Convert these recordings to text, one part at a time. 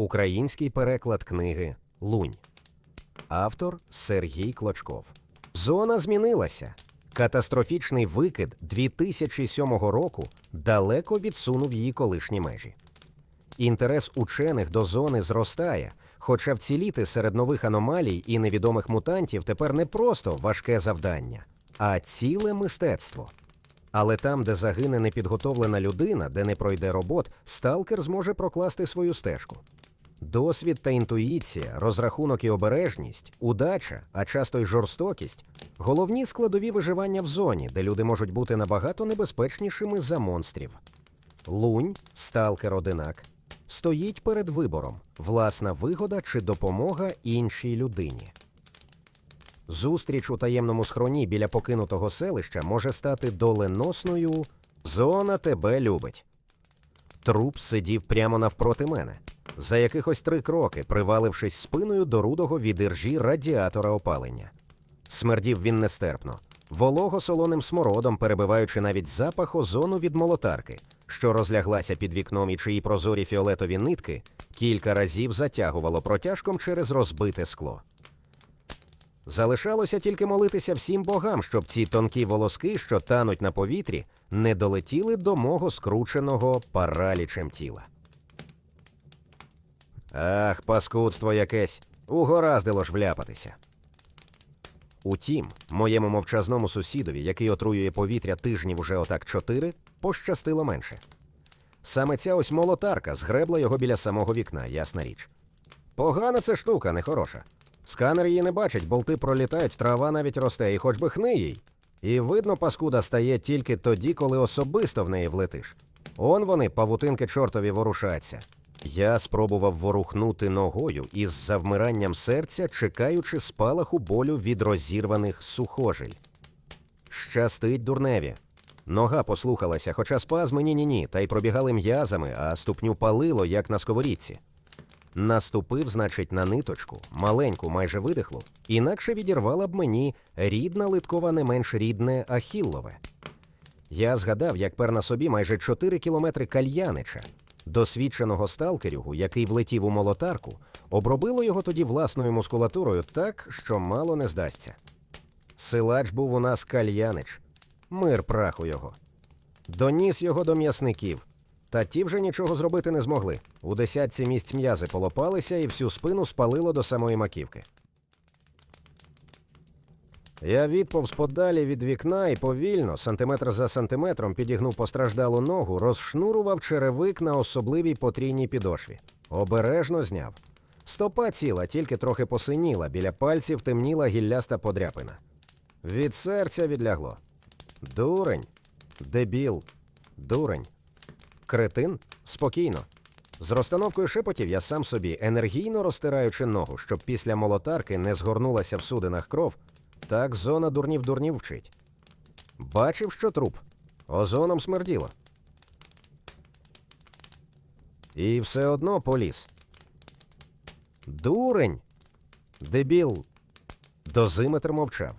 Український переклад книги Лунь. Автор Сергій Клочков. Зона змінилася. Катастрофічний викид 2007 року далеко відсунув її колишні межі. Інтерес учених до зони зростає, хоча вціліти серед нових аномалій і невідомих мутантів тепер не просто важке завдання, а ціле мистецтво. Але там, де загине непідготовлена людина, де не пройде робот, сталкер зможе прокласти свою стежку. Досвід та інтуїція, розрахунок і обережність, удача, а часто й жорстокість головні складові виживання в зоні, де люди можуть бути набагато небезпечнішими за монстрів. Лунь, сталкер одинак, стоїть перед вибором власна вигода чи допомога іншій людині. Зустріч у таємному схроні біля покинутого селища може стати доленосною Зона тебе любить. Труп сидів прямо навпроти мене, за якихось три кроки, привалившись спиною до рудого від радіатора опалення. Смердів він нестерпно, волого солоним смородом, перебиваючи навіть запах озону від молотарки, що розляглася під вікном і чиї прозорі фіолетові нитки кілька разів затягувало протяжком через розбите скло. Залишалося тільки молитися всім богам, щоб ці тонкі волоски, що тануть на повітрі, не долетіли до мого скрученого паралічем тіла. Ах, паскудство якесь, угораздило ж вляпатися. Утім, моєму мовчазному сусідові, який отруює повітря тижнів уже отак чотири, пощастило менше. Саме ця ось молотарка згребла його біля самого вікна, ясна річ. Погана це штука, нехороша. Сканер її не бачить, болти пролітають, трава навіть росте, і хоч би хни їй. І видно, паскуда стає тільки тоді, коли особисто в неї влетиш. Он вони, павутинки чортові, ворушаться. Я спробував ворухнути ногою із завмиранням серця, чекаючи спалаху болю від розірваних сухожиль. Щастить дурневі. Нога послухалася, хоча спазми ні-ні-ні, та й пробігали м'язами, а ступню палило, як на сковорідці. Наступив, значить, на ниточку, маленьку, майже видихлу, інакше відірвала б мені рідна литкова не менш рідне Ахіллове. Я згадав, як пер на собі майже 4 кілометри кальянича, досвідченого сталкерюгу, який влетів у молотарку, обробило його тоді власною мускулатурою так, що мало не здасться. Силач був у нас кальянич, мир праху його. Доніс його до м'ясників. Та ті вже нічого зробити не змогли. У десятці місць м'язи полопалися і всю спину спалило до самої маківки. Я відповз подалі від вікна і повільно, сантиметр за сантиметром, підігнув постраждалу ногу, розшнурував черевик на особливій потрійній підошві. Обережно зняв. Стопа ціла, тільки трохи посиніла, біля пальців темніла гілляста подряпина. Від серця відлягло. Дурень, дебіл, дурень. Кретин? Спокійно. З розстановкою шепотів я сам собі, енергійно розтираючи ногу, щоб після молотарки не згорнулася в судинах кров, так зона дурнів дурнів вчить. Бачив, що труп. Озоном смерділо. І все одно поліз. Дурень. Дебіл. Дозиметр мовчав.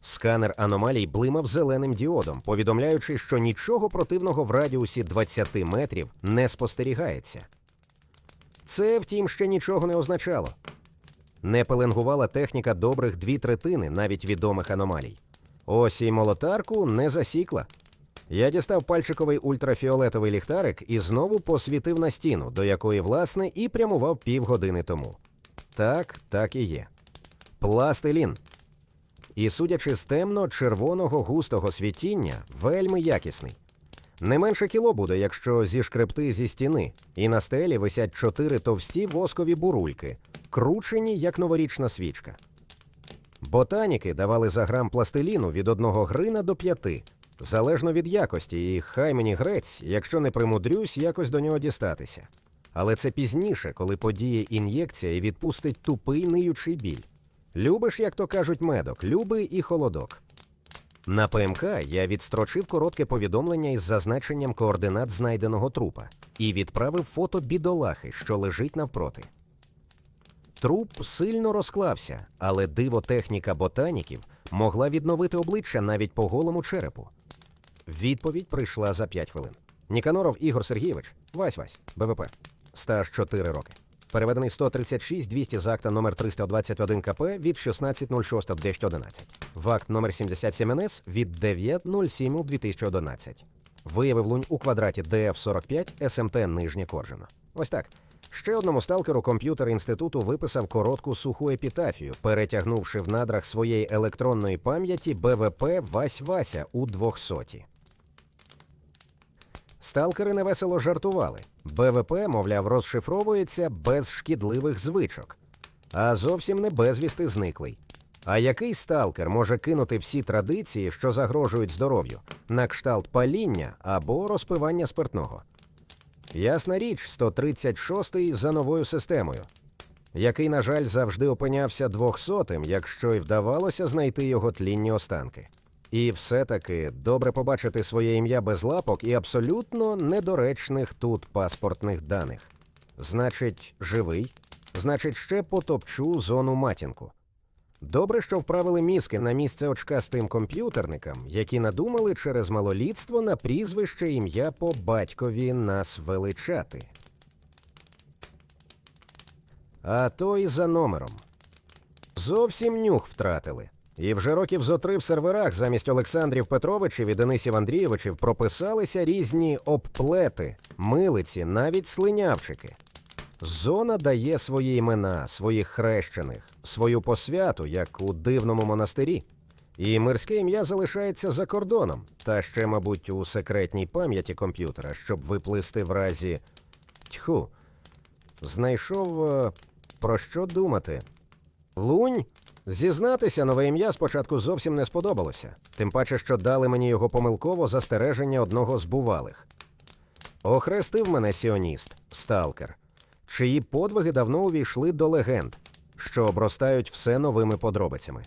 Сканер аномалій блимав зеленим діодом, повідомляючи, що нічого противного в радіусі 20 метрів не спостерігається. Це, втім, ще нічого не означало. Не пеленгувала техніка добрих дві третини навіть відомих аномалій. Ось і молотарку не засікла. Я дістав пальчиковий ультрафіолетовий ліхтарик і знову посвітив на стіну, до якої, власне, і прямував півгодини тому. Так, так і є. Пластилін. І, судячи з темно-червоного густого світіння, вельми якісний. Не менше кіло буде, якщо зішкребти зі стіни, і на стелі висять чотири товсті воскові бурульки, кручені, як новорічна свічка. Ботаніки давали за грам пластиліну від одного грина до п'яти, залежно від якості, і хай мені грець, якщо не примудрюсь якось до нього дістатися. Але це пізніше, коли подіє ін'єкція і відпустить тупий ниючий біль. Любиш, як то кажуть, медок, любий і холодок. На ПМК я відстрочив коротке повідомлення із зазначенням координат знайденого трупа і відправив фото бідолахи, що лежить навпроти. Труп сильно розклався, але диво техніка ботаніків могла відновити обличчя навіть по голому черепу. Відповідь прийшла за 5 хвилин. Ніканоров Ігор Сергійович, Вась Вась, БВП, стаж 4 роки. переведений 136 200 з акта номер 321 КП від 16.06.2011. В акт номер 77 НС від 9.07.2011. Виявив лунь у квадраті ДФ-45 СМТ Нижнє Коржино. Ось так. Ще одному сталкеру комп'ютер інституту виписав коротку суху епітафію, перетягнувши в надрах своєї електронної пам'яті БВП Вась Вася у 200. Сталкери невесело жартували. БВП, мовляв, розшифровується без шкідливих звичок, а зовсім не безвісти зниклий. А який сталкер може кинути всі традиції, що загрожують здоров'ю, на кшталт паління або розпивання спиртного? Ясна річ, 136-й за новою системою, який, на жаль, завжди опинявся 200-тим, якщо й вдавалося знайти його тлінні останки. І все-таки добре побачити своє ім'я без лапок і абсолютно недоречних тут паспортних даних. Значить, живий, значить, ще потопчу зону матінку. Добре, що вправили мізки на місце очка з тим комп'ютерникам, які надумали через малолітство на прізвище ім'я по батькові нас величати. А то і за номером. Зовсім нюх втратили. І вже років зо три в серверах замість Олександрів Петровичів і Денисів Андрійовичів прописалися різні обплети, милиці, навіть слинявчики. Зона дає свої імена, своїх хрещених, свою посвяту, як у дивному монастирі. І мирське ім'я залишається за кордоном, та ще, мабуть, у секретній пам'яті комп'ютера, щоб виплисти в разі. Тьху. Знайшов е, про що думати. Лунь? Зізнатися, нове ім'я спочатку зовсім не сподобалося, тим паче, що дали мені його помилково застереження одного з бувалих. Охрестив мене сіоніст, сталкер, чиї подвиги давно увійшли до легенд, що обростають все новими подробицями.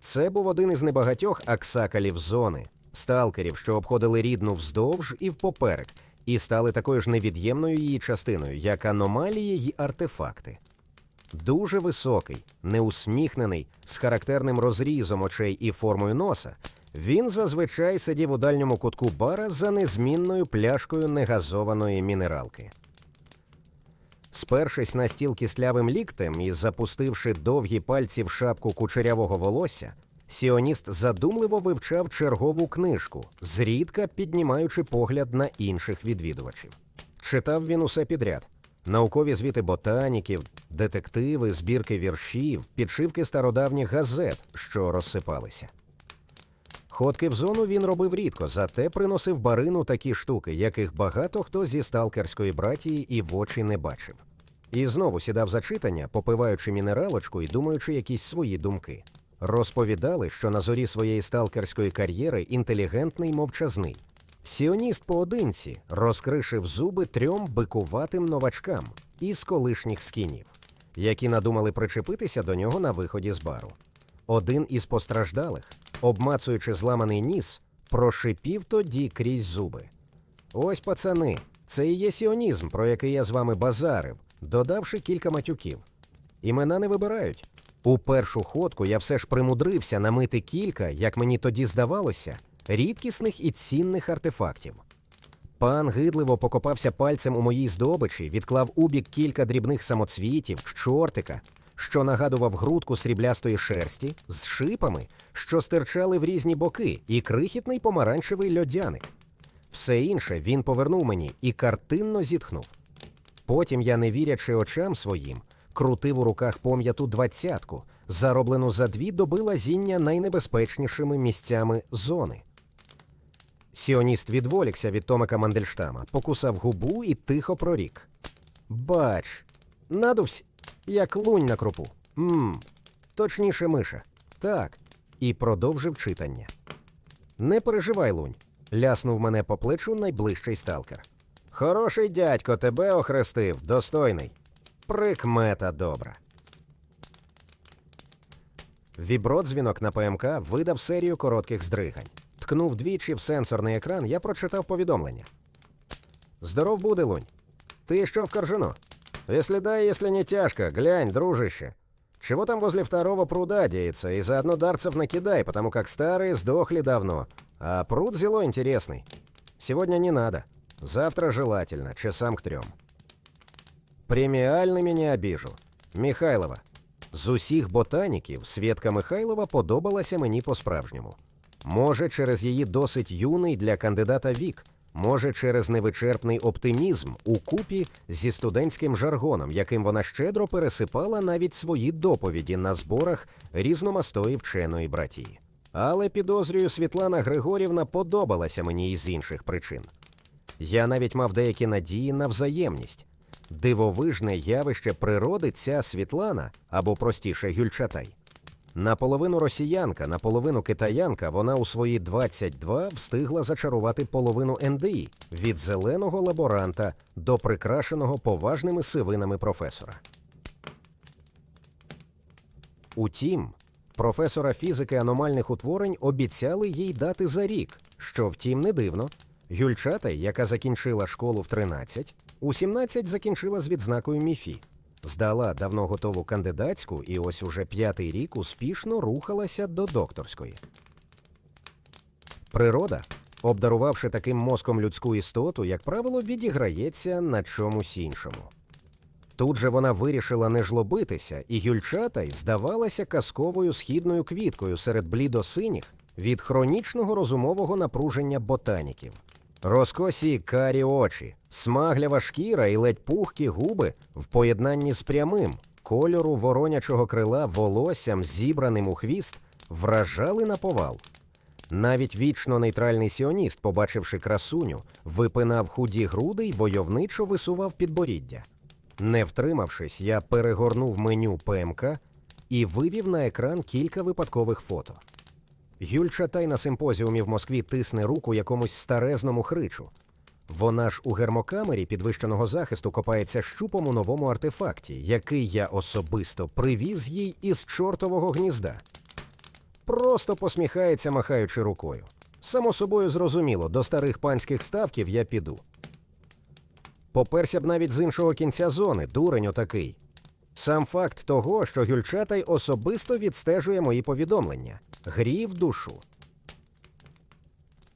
Це був один із небагатьох аксакалів зони, сталкерів, що обходили рідну вздовж і впоперек, і стали такою ж невід'ємною її частиною, як аномалії й артефакти. Дуже високий, неусміхнений, з характерним розрізом очей і формою носа, він зазвичай сидів у дальньому кутку бара за незмінною пляшкою негазованої мінералки. Спершись на стіл кислявим ліктем і запустивши довгі пальці в шапку кучерявого волосся, сіоніст задумливо вивчав чергову книжку, зрідка піднімаючи погляд на інших відвідувачів. Читав він усе підряд: наукові звіти ботаніків, детективи, збірки віршів, підшивки стародавніх газет, що розсипалися. Ходки в зону він робив рідко, зате приносив барину такі штуки, яких багато хто зі сталкерської братії і в очі не бачив. І знову сідав за читання, попиваючи мінералочку і думаючи якісь свої думки. Розповідали, що на зорі своєї сталкерської кар'єри інтелігентний мовчазний. Сіоніст поодинці розкришив зуби трьом бикуватим новачкам із колишніх скінів, які надумали причепитися до нього на виході з бару. Один із постраждалих, обмацуючи зламаний ніс, прошипів тоді крізь зуби. Ось, пацани, це і є сіонізм, про який я з вами базарив, додавши кілька матюків. Імена не вибирають. У першу ходку я все ж примудрився намити кілька, як мені тоді здавалося, рідкісних і цінних артефактів. Пан гидливо покопався пальцем у моїй здобичі, відклав у бік кілька дрібних самоцвітів, чортика, що нагадував грудку сріблястої шерсті, з шипами, що стирчали в різні боки, і крихітний помаранчевий льодяник. Все інше він повернув мені і картинно зітхнув. Потім я, не вірячи очам своїм, крутив у руках пом'яту двадцятку, зароблену за дві доби лазіння найнебезпечнішими місцями зони. Сіоніст відволікся від Томика Мандельштама, покусав губу і тихо прорік. Бач, надувсь, як лунь на крупу. Мм, точніше миша. Так. І продовжив читання. Не переживай, лунь, ляснув мене по плечу найближчий сталкер. Хороший дядько тебе охрестив, достойний. Прикмета добра. Вібродзвінок на ПМК видав серію коротких здригань. Ткнув двічі в сенсорний екран, я прочитав повідомлення. Здоров буде, Лунь. Ты что в Коржино? Если да, если не тяжко, глянь, дружище. Чего там возле второго пруда деется, и заодно дарцев накидай, потому как старые сдохли давно. А пруд зело интересный. Сегодня не надо. Завтра желательно, часам к трем. Преміальними не обіжу. Михайлова. З усіх ботаніків Свєтка Михайлова подобалася мені по-справжньому. Може, через її досить юний для кандидата вік, може, через невичерпний оптимізм у купі зі студентським жаргоном, яким вона щедро пересипала навіть свої доповіді на зборах різномастої вченої братії. Але підозрюю, Світлана Григорівна подобалася мені із інших причин. Я навіть мав деякі надії на взаємність. Дивовижне явище природи ця Світлана, або простіше Гюльчатай. Наполовину росіянка, наполовину китаянка, вона у свої 22 встигла зачарувати половину НДІ від зеленого лаборанта до прикрашеного поважними сивинами професора. Утім, професора фізики аномальних утворень обіцяли їй дати за рік, що втім не дивно. Гюльчатай, яка закінчила школу в 13, у 17 закінчила з відзнакою МІФІ. Здала давно готову кандидатську і ось уже п'ятий рік успішно рухалася до докторської. Природа, обдарувавши таким мозком людську істоту, як правило, відіграється на чомусь іншому. Тут же вона вирішила не жлобитися, і Гюльчатай здавалася казковою східною квіткою серед блідосиніх від хронічного розумового напруження ботаніків. Розкосі карі очі, смаглява шкіра і ледь пухкі губи в поєднанні з прямим кольору воронячого крила волоссям, зібраним у хвіст, вражали на повал. Навіть вічно нейтральний сіоніст, побачивши красуню, випинав худі груди й войовничо висував підборіддя. Не втримавшись, я перегорнув меню ПМК і вивів на екран кілька випадкових фото. Юль Чатай на симпозіумі в Москві тисне руку якомусь старезному хричу. Вона ж у гермокамері підвищеного захисту копається щупом у новому артефакті, який я особисто привіз їй із чортового гнізда. Просто посміхається, махаючи рукою. Само собою зрозуміло, до старих панських ставків я піду. Поперся б навіть з іншого кінця зони, дурень отакий. Сам факт того, що Гюльчатай особисто відстежує мої повідомлення, грів душу.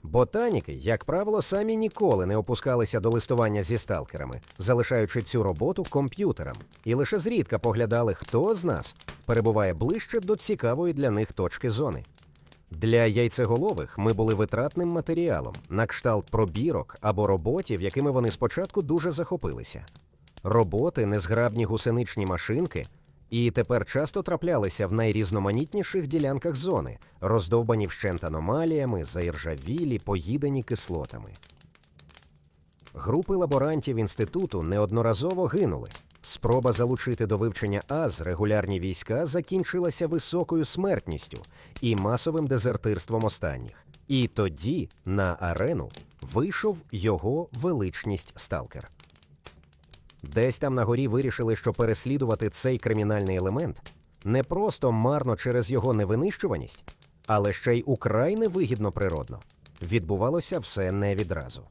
Ботаніки, як правило, самі ніколи не опускалися до листування зі сталкерами, залишаючи цю роботу комп'ютерам, і лише зрідка поглядали, хто з нас перебуває ближче до цікавої для них точки зони. Для яйцеголових ми були витратним матеріалом на кшталт пробірок або роботів, якими вони спочатку дуже захопилися. Роботи, незграбні гусеничні машинки, і тепер часто траплялися в найрізноманітніших ділянках зони, роздовбані вщент аномаліями, заіржавілі, поїдені кислотами. Групи лаборантів інституту неодноразово гинули. Спроба залучити до вивчення АЗ регулярні війська закінчилася високою смертністю і масовим дезертирством останніх. І тоді на арену вийшов його величність сталкер. Десь там на горі вирішили, що переслідувати цей кримінальний елемент не просто марно через його невинищуваність, але ще й украй невигідно природно. Відбувалося все не відразу.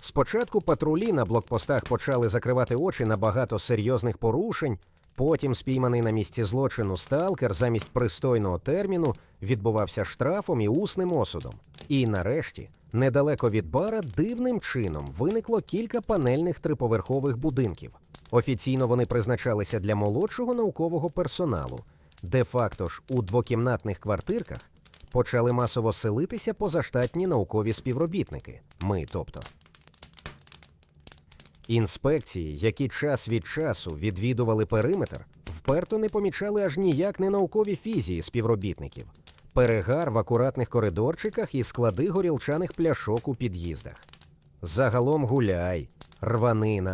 Спочатку патрулі на блокпостах почали закривати очі на багато серйозних порушень, потім спійманий на місці злочину сталкер замість пристойного терміну відбувався штрафом і усним осудом. І нарешті, недалеко від бара, дивним чином виникло кілька панельних триповерхових будинків. Офіційно вони призначалися для молодшого наукового персоналу, де-факто ж у двокімнатних квартирках почали масово селитися позаштатні наукові співробітники. Ми, тобто. Інспекції, які час від часу відвідували периметр, вперто не помічали аж ніяк не наукові фізії співробітників, перегар в акуратних коридорчиках і склади горілчаних пляшок у під'їздах. Загалом гуляй, рванина,